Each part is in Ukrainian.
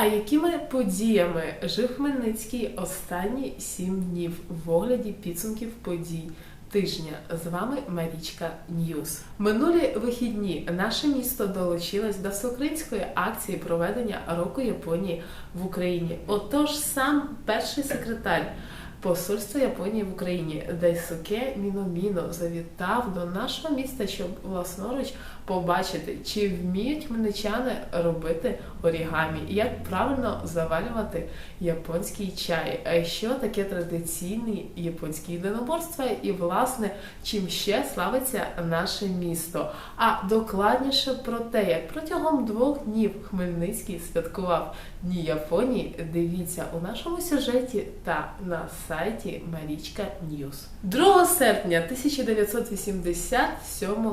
А якими подіями жив Хмельницький останні сім днів в огляді підсумків подій тижня? З вами Марічка Ньюз. Минулі вихідні наше місто долучилось до всеукраїнської акції проведення року Японії в Україні. Отож, сам перший секретар. Посольство Японії в Україні. Дайсуке Міноміно завітав до нашого міста, щоб власноруч побачити, чи вміють хмельничани робити орігамі, як правильно завалювати японський чай, що таке традиційні японські єдиноборства, і власне чим ще славиться наше місто. А докладніше про те, як протягом двох днів Хмельницький святкував Дні Японії, дивіться у нашому сюжеті та на сайті Марічка Ньюз. 2 серпня 1987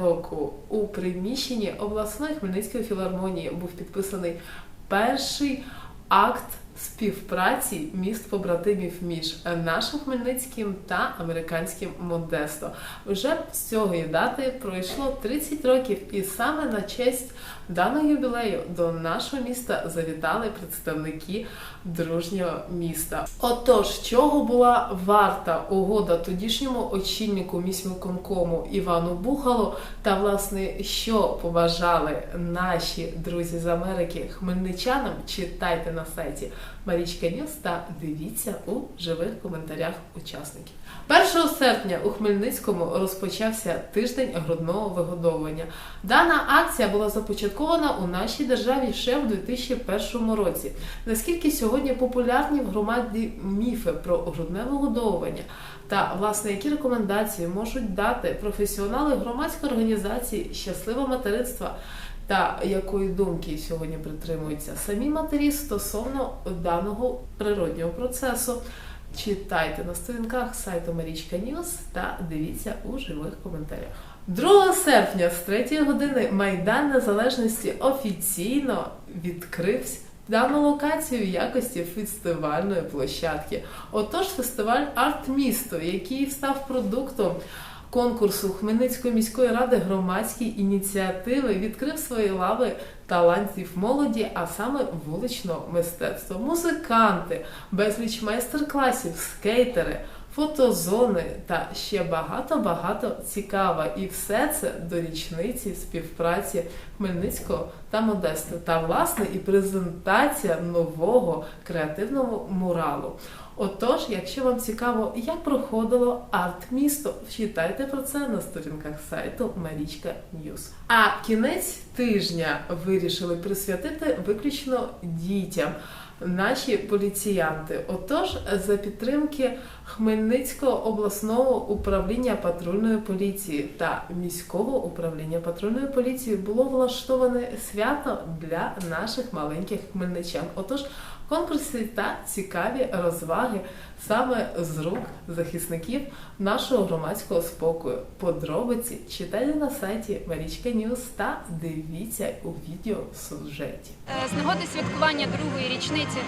року у приміщенні обласної Хмельницької філармонії був підписаний перший акт співпраці міст побратимів між нашим Хмельницьким та американським Модесто. Вже з цієї дати пройшло 30 років, і саме на честь даного юбілею до нашого міста завітали представники дружнього міста. Отож, чого була варта угода тодішньому очільнику міськвиконкому Івану Бухалу, та власне, що побажали наші друзі з Америки хмельничанам, читайте на сайті Марічка Ньюс та дивіться у живих коментарях учасників. 1 серпня у Хмельницькому розпочався тиждень грудного вигодовування. Дана акція була започаткована у нашій державі ще в 2001 році. Наскільки сьогодні популярні в громаді міфи про грудне вигодовування? Та власне які рекомендації можуть дати професіонали громадської організації Щасливе материнство та якої думки сьогодні притримуються самі матері стосовно даного природнього процесу? Читайте на сторінках сайту Марічка Ньюс та дивіться у живих коментарях. 2 серпня з 3 години Майдан Незалежності офіційно відкрився дану локацію в якості фестивальної площадки. Отож, фестиваль Арт-місто, який став продуктом конкурсу Хмельницької міської ради громадської ініціативи, відкрив свої лави талантів молоді, а саме вуличного мистецтва, музиканти, безліч майстер-класів, скейтери. Фотозони та ще багато-багато цікаве. І все це до річниці співпраці Хмельницького та Модесту. Та власне і презентація нового креативного муралу. Отож, якщо вам цікаво, як проходило арт-місто, читайте про це на сторінках сайту Марічка Ньюс. А кінець тижня вирішили присвятити виключно дітям. Наші поліціянти, отож, за підтримки Хмельницького обласного управління патрульної поліції та міського управління патрульної поліції було влаштоване свято для наших маленьких хмельничан. Отож, конкурси та цікаві розваги саме з рук захисників нашого громадського спокою. Подробиці читайте на сайті Марічка Ньюс та дивіться у відео сюжеті. Е, З нагоди святкування другої річниці е,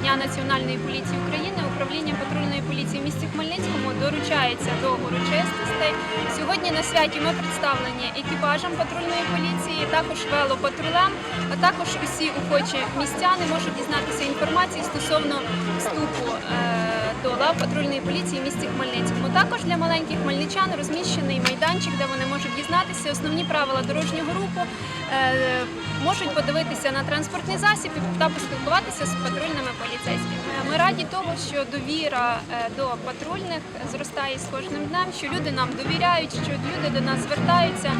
Дня Національної поліції України управління патрульної поліції в місті Хмельницькому доручається до урочистостей. Сьогодні на святі ми представлені екіпажем патрульної поліції, також велопатрулем, а також усі охочі містяни можуть дізнатися інформації стосовно вступу е, до лав патрульної поліції в місті Хмельницькому. Також для маленьких хмельничан розміщений майданчик, де вони можуть дізнатися основні правила дорожнього руху, е, можуть подивитися на транспортний засіб та поспілкуватися з патрульними поліцейськими. Ми раді того, що довіра е, до патрульних зростає з кожним днем, що люди нам довіряють, що люди до нас звертаються,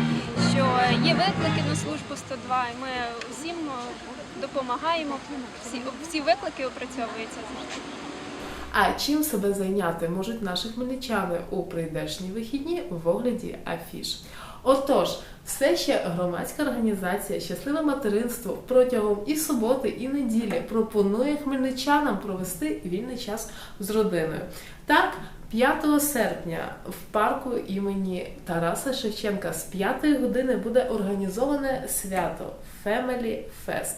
що є виклики на службу 102, і ми всім е, допомагаємо. Всі, всі виклики опрацьовуються завжди. А чим себе зайняти можуть наші хмельничани у прийдешні вихідні в огляді афіш? Отож, все ще громадська організація Щасливе материнство протягом і суботи, і неділі пропонує хмельничанам провести вільний час з родиною. Так, 5 серпня в парку імені Тараса Шевченка з 5 години буде організоване свято Family Fest.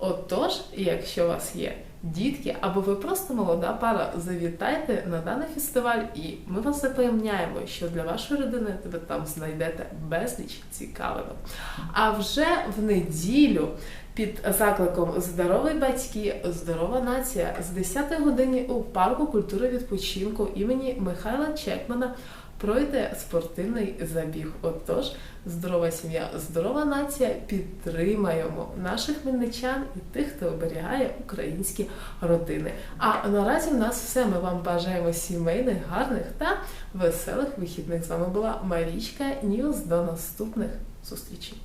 Отож, якщо у вас є дітки, або ви просто молода пара, завітайте на даний фестиваль, і ми вас запевняємо, що для вашої родини ви там знайдете безліч цікавого. А вже в неділю Під закликом Здорові батьки, здорова нація з 10-ї години у парку культури відпочинку імені Михайла Чекмана пройде спортивний забіг. Отож, здорова сім'я, здорова нація. Підтримаємо наших хмельничан і тих, хто оберігає українські родини. А наразі в нас все. Ми вам бажаємо сімейних, гарних та веселих вихідних. З вами була Марічка Ньюз. До наступних зустрічей.